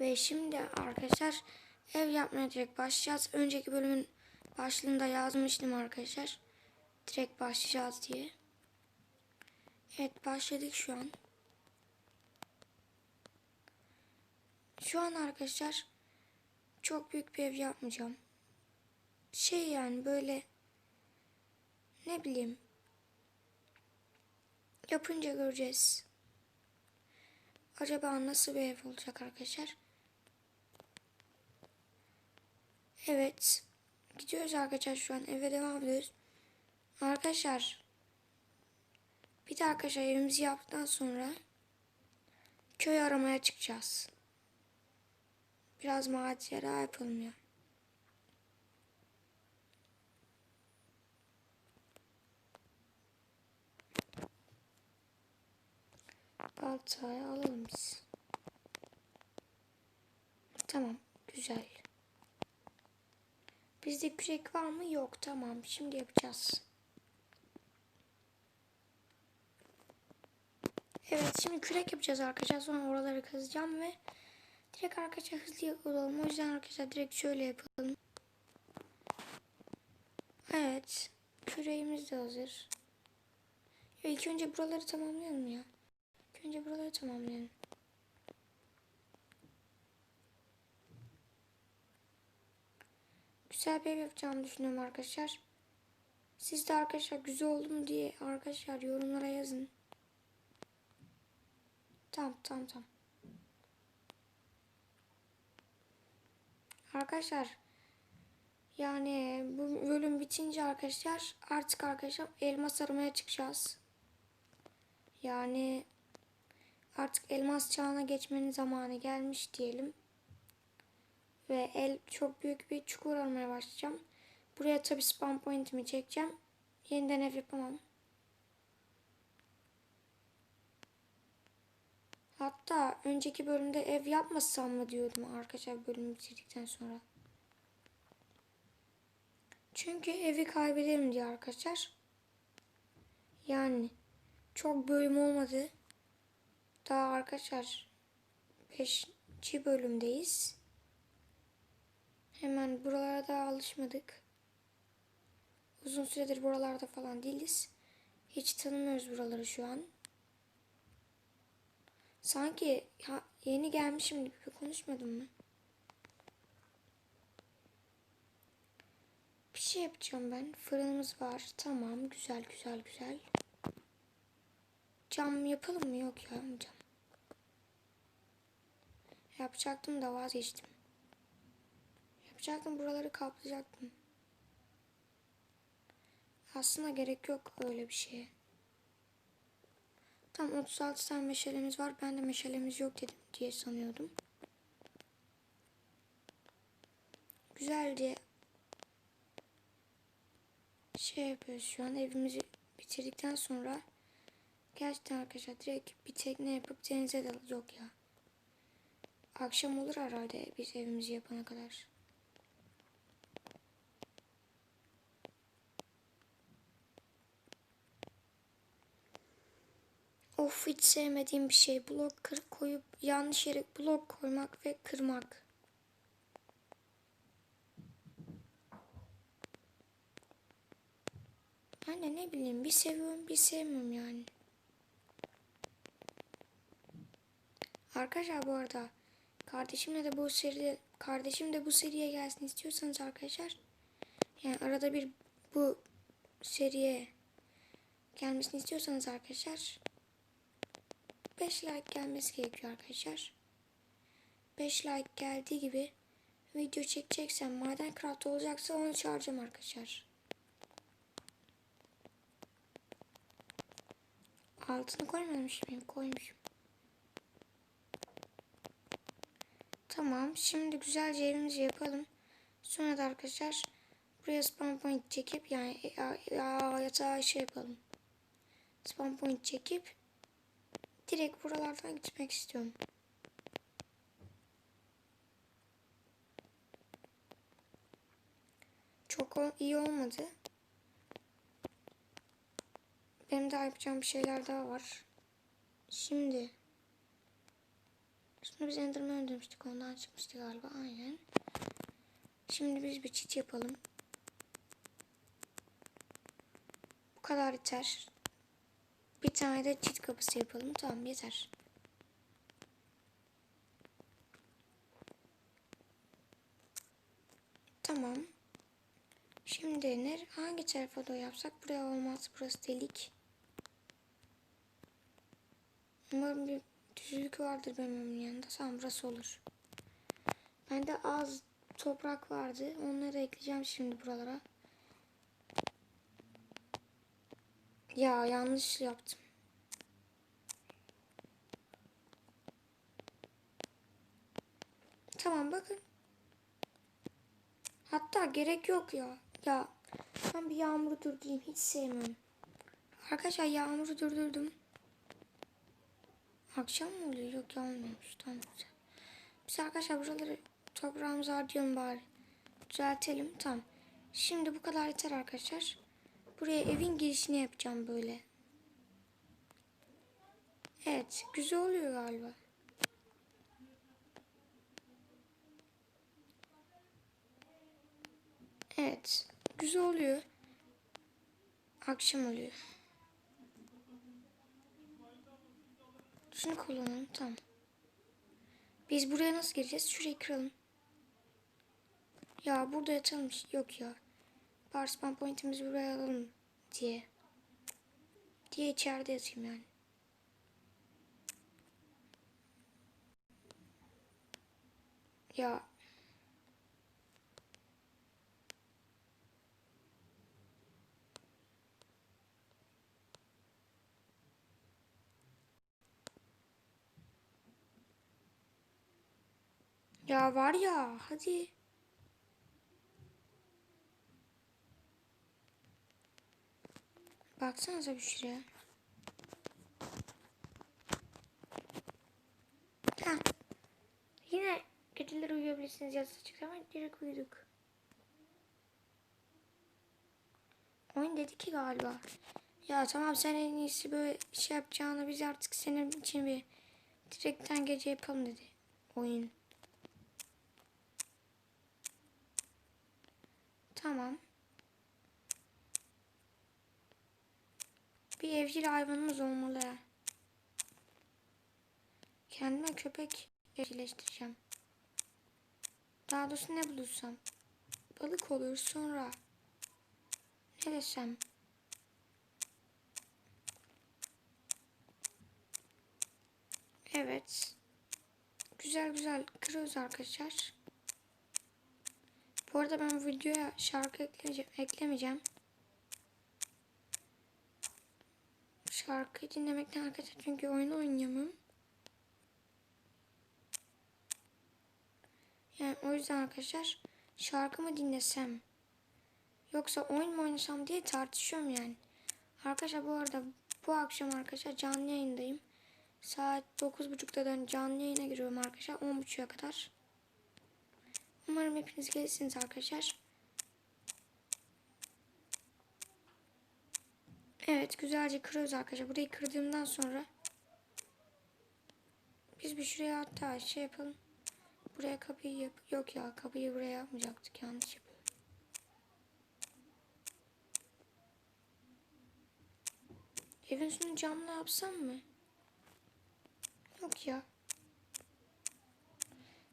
Ve şimdi arkadaşlar ev yapmaya direkt başlayacağız. Önceki bölümün başlığında yazmıştım arkadaşlar. Direkt başlayacağız diye. Evet başladık şu an. Şu an arkadaşlar çok büyük bir ev yapmayacağım. Şey yani böyle ne bileyim yapınca göreceğiz. Acaba nasıl bir ev olacak arkadaşlar? Evet. Gidiyoruz arkadaşlar şu an eve devam ediyoruz. Arkadaşlar bir de arkadaşlar evimizi yaptıktan sonra köy aramaya çıkacağız. Biraz macera yapalım ya. Baltayı alalım biz. Tamam. Güzel. Bizde kürek var mı? Yok. Tamam. Şimdi yapacağız. Evet. Şimdi kürek yapacağız arkadaşlar. Sonra oraları kazacağım ve direkt arkadaşlar hızlı yapalım. O yüzden arkadaşlar direkt şöyle yapalım. Evet. Küreğimiz de hazır. Ya ilk önce buraları tamamlayalım ya. İlk önce buraları tamamlayalım. Güzel bir ev yapacağımı düşünüyorum arkadaşlar. Siz de arkadaşlar güzel oldu mu diye arkadaşlar yorumlara yazın. Tamam tamam tamam. Arkadaşlar yani bu bölüm bitince arkadaşlar artık arkadaşlar elmas aramaya çıkacağız. Yani artık elmas çağına geçmenin zamanı gelmiş diyelim. Ve el çok büyük bir çukur aramaya başlayacağım. Buraya tabi spawn point'imi çekeceğim. Yeniden ev yapamam. Hatta önceki bölümde ev yapmasam mı diyordum arkadaşlar bölümü bitirdikten sonra. Çünkü evi kaybederim diye arkadaşlar. Yani çok bölüm olmadı. Daha arkadaşlar 5. bölümdeyiz. Hemen buralara da alışmadık. Uzun süredir buralarda falan değiliz. Hiç tanımıyoruz buraları şu an. Sanki ya, yeni gelmişim gibi konuşmadım mı? Bir şey yapacağım ben. Fırınımız var. Tamam. Güzel güzel güzel. Cam yapalım mı? Yok ya cam. Yapacaktım da vazgeçtim. Yapacaktım buraları kaplayacaktım. Aslında gerek yok öyle bir şeye. Tam 36 tane meşalemiz var. Ben de meşalemiz yok dedim diye sanıyordum. Güzel diye şey yapıyoruz şu an evimizi bitirdikten sonra gerçekten arkadaşlar direkt bir tekne yapıp denize dal yok ya. Akşam olur herhalde biz evimizi yapana kadar. Of hiç sevmediğim bir şey. Blok kır koyup yanlış yere blok koymak ve kırmak. De ne bileyim bir seviyorum bir sevmiyorum yani. Arkadaşlar bu arada kardeşimle de bu seri kardeşim de bu seriye gelsin istiyorsanız arkadaşlar yani arada bir bu seriye gelmesini istiyorsanız arkadaşlar 5 like gelmesi gerekiyor arkadaşlar. 5 like geldiği gibi video çekeceksem maden craft olacaksa onu çağıracağım arkadaşlar. Altını koymamış mıyım? Koymuşum. Tamam. Şimdi güzelce evimizi yapalım. Sonra da arkadaşlar buraya spawn point çekip yani ya, ya, yatağa şey yapalım. Spawn point çekip direkt buralardan gitmek istiyorum. Çok iyi olmadı. Benim daha yapacağım bir şeyler daha var. Şimdi Bunu biz Enderman öldürmüştük. Ondan çıkmıştı galiba. Aynen. Şimdi biz bir çit yapalım. Bu kadar yeter. Bir tane de çit kapısı yapalım. Tamam yeter. Tamam. Şimdi ne, hangi tarafa doğru yapsak? Buraya olmaz. Burası delik. Umarım bir düzlük vardır benim yanında. Tamam burası olur. Bende az toprak vardı. Onları ekleyeceğim şimdi buralara. Ya yanlış yaptım. Tamam bakın. Hatta gerek yok ya. Ya ben bir yağmuru durdurayım. Hiç sevmiyorum. Arkadaşlar yağmuru durdurdum. Akşam mı oluyor? Yok ya olmuyormuş. Tamam. Biz arkadaşlar buraları toprağımızı harcayalım bari. Düzeltelim. Tamam. Şimdi bu kadar yeter arkadaşlar. Buraya evin girişini yapacağım böyle. Evet. Güzel oluyor galiba. Evet. Güzel oluyor. Akşam oluyor. Şunu kullanalım. Tamam. Biz buraya nasıl gireceğiz? Şurayı kıralım. Ya burada yatalım. Yok ya. Bar spawn point'imizi buraya alalım diye. Diye içeride yatayım yani. Ya Ya var ya hadi. Baksanıza bir şuraya. Ha. Yine geceleri uyuyabilirsiniz yazısı çıktı ama direkt uyuduk. Oyun dedi ki galiba. Ya tamam sen en iyisi böyle şey yapacağını biz artık senin için bir direkten gece yapalım dedi. Oyun. Tamam. Bir evcil hayvanımız olmalı. Kendime köpek evcilleştireceğim. Daha doğrusu ne bulursam. Balık olur sonra. Ne desem. Evet. Güzel güzel kırıyoruz arkadaşlar. Bu arada ben videoya şarkı ekleyeceğim, eklemeyeceğim. Şarkıyı dinlemekten arkadaşlar çünkü oyun oynayamam. Yani o yüzden arkadaşlar şarkı mı dinlesem yoksa oyun mu oynasam diye tartışıyorum yani. Arkadaşlar bu arada bu akşam arkadaşlar canlı yayındayım. Saat 9.30'da dön canlı yayına giriyorum arkadaşlar 10.30'a kadar. Umarım hepiniz gelirsiniz arkadaşlar. Evet güzelce kırıyoruz arkadaşlar. Burayı kırdığımdan sonra biz bir şuraya hatta şey yapalım. Buraya kapıyı yap. Yok ya kapıyı buraya yapmayacaktık. Yanlış yapalım. Evin üstünü camla yapsam mı? Yok ya.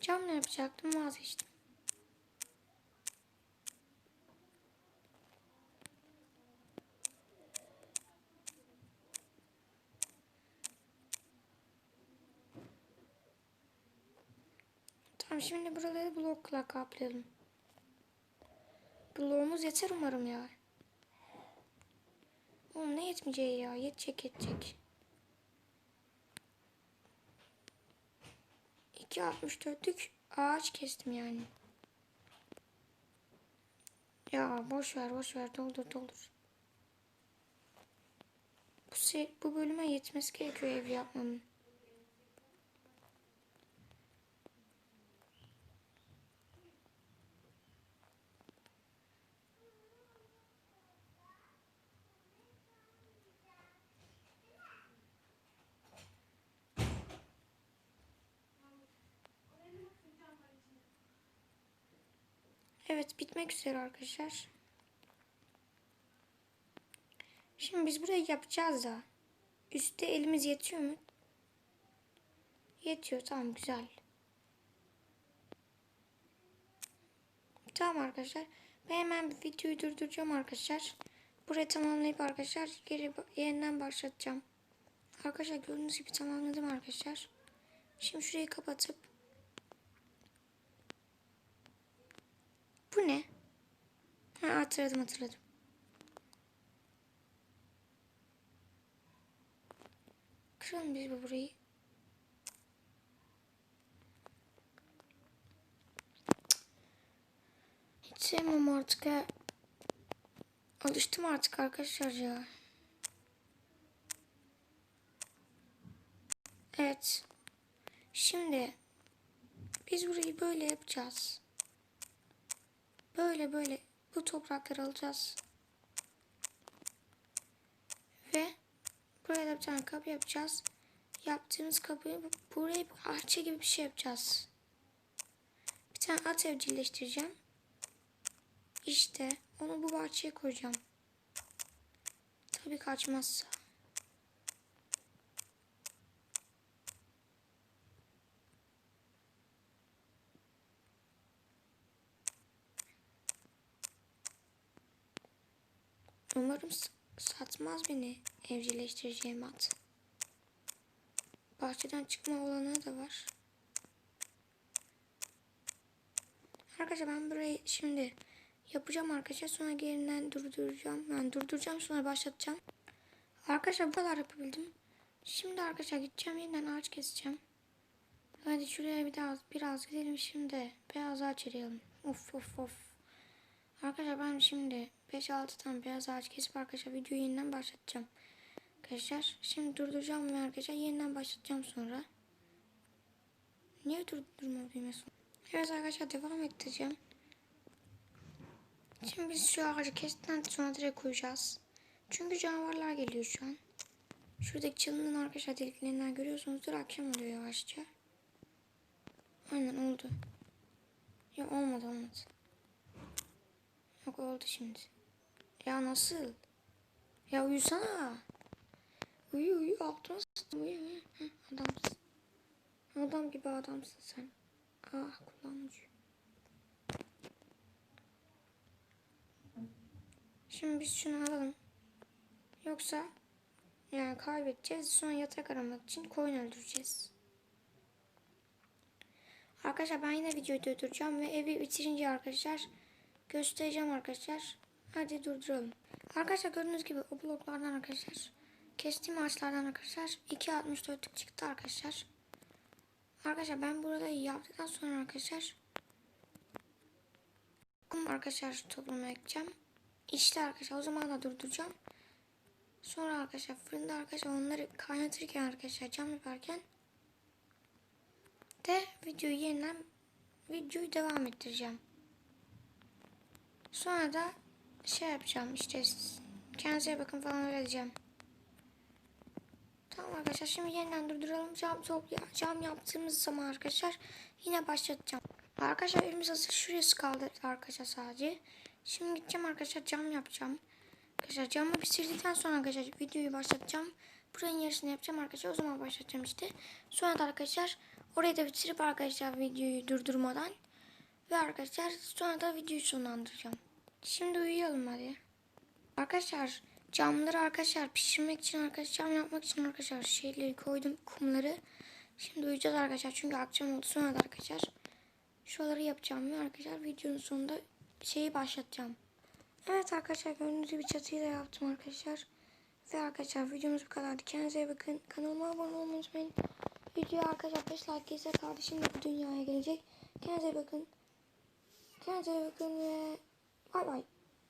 Camla yapacaktım vazgeçtim. Şimdi buraları blokla kaplayalım. Bloğumuz yeter umarım ya. Oğlum ne yetmeyeceği ya. Yetecek yetecek. 2.64'lük ağaç kestim yani. Ya boş ver boş ver doldur doldur. Bu, bu bölüme yetmesi gerekiyor ev yapmamın. Evet bitmek üzere arkadaşlar. Şimdi biz burayı yapacağız da. Üstte elimiz yetiyor mu? Yetiyor tamam güzel. Tamam arkadaşlar. Ben hemen bir videoyu durduracağım arkadaşlar. Burayı tamamlayıp arkadaşlar geri yeniden başlatacağım. Arkadaşlar gördüğünüz gibi tamamladım arkadaşlar. Şimdi şurayı kapatıp Bu ne? Ha hatırladım hatırladım. Kıralım biz bu burayı. Hiç sevmem artık ya. Alıştım artık arkadaşlar ya. Evet. Şimdi biz burayı böyle yapacağız. Böyle böyle bu toprakları alacağız. Ve buraya da bir tane kapı yapacağız. Yaptığımız kapıyı buraya bir ahçe gibi bir şey yapacağız. Bir tane at evcilleştireceğim. İşte onu bu bahçeye koyacağım. Tabii kaçmazsa. Umarım satmaz beni evcilleştireceğim at. Bahçeden çıkma olanağı da var. Arkadaşlar ben burayı şimdi yapacağım arkadaşlar. Sonra gerinden durduracağım. Yani durduracağım sonra başlatacağım. Arkadaşlar bu kadar yapabildim. Şimdi arkadaşlar gideceğim yeniden ağaç keseceğim. Hadi şuraya bir daha biraz gidelim şimdi. Beyaz ağaç arayalım. Of of of. Arkadaşlar ben şimdi 5-6 tane beyaz ağaç kesip arkadaşlar videoyu yeniden başlatacağım. Arkadaşlar şimdi durduracağım ve arkadaşlar yeniden başlatacağım sonra. Niye durdurma düğmesi? Evet arkadaşlar devam edeceğim. Şimdi biz şu ağacı kestikten sonra direkt koyacağız. Çünkü canavarlar geliyor şu an. Şuradaki çalının arkadaşlar deliklerinden görüyorsunuzdur akşam oluyor yavaşça. Aynen oldu. Ya olmadı olmadı. Yok oldu şimdi. Ya nasıl? Ya uyusana. Uyu uyu altına sıçtım uyu uyu. Heh, adamsın. Adam gibi adamsın sen. Ah kullanmış. Şimdi biz şunu alalım. Yoksa yani kaybedeceğiz. Sonra yatak aramak için koyun öldüreceğiz. Arkadaşlar ben yine videoyu durduracağım ve evi bitirince arkadaşlar göstereceğim arkadaşlar. Hadi durduralım. Arkadaşlar gördüğünüz gibi o bloklardan arkadaşlar kestiğim ağaçlardan arkadaşlar 2.64'lük çıktı arkadaşlar. Arkadaşlar ben burada yaptıktan sonra arkadaşlar arkadaşlar topluma ekeceğim. İşte arkadaşlar o zaman da durduracağım. Sonra arkadaşlar fırında arkadaşlar onları kaynatırken arkadaşlar cam yaparken de videoyu yeniden videoyu devam ettireceğim. Sonra da şey yapacağım işte kendinize bakın falan öyle diyeceğim. Tamam arkadaşlar şimdi yeniden durduralım. Cam, top, cam yaptığımız zaman arkadaşlar yine başlatacağım. Arkadaşlar elimiz hazır. Şurası kaldı arkadaşlar sadece. Şimdi gideceğim arkadaşlar cam yapacağım. Arkadaşlar camı bitirdikten sonra arkadaşlar videoyu başlatacağım. Buranın yarısını yapacağım arkadaşlar. O zaman başlatacağım işte. Sonra da arkadaşlar orayı da bitirip arkadaşlar videoyu durdurmadan. Ve arkadaşlar sonra da videoyu sonlandıracağım. Şimdi uyuyalım hadi. Arkadaşlar camları arkadaşlar pişirmek için arkadaşlar cam yapmak için arkadaşlar şeyleri koydum kumları. Şimdi uyuyacağız arkadaşlar çünkü akşam oldu sonra da arkadaşlar şuraları yapacağım ve arkadaşlar videonun sonunda şeyi başlatacağım. Evet arkadaşlar gördüğünüz gibi çatıyı da yaptım arkadaşlar. Ve arkadaşlar videomuz bu kadardı. Kendinize bakın. Kanalıma abone olmayı unutmayın. Videoya arkadaşlar 5 like gelirse kardeşim de bu dünyaya gelecek. Kendinize bakın. Kendinize bakın ve はいはい。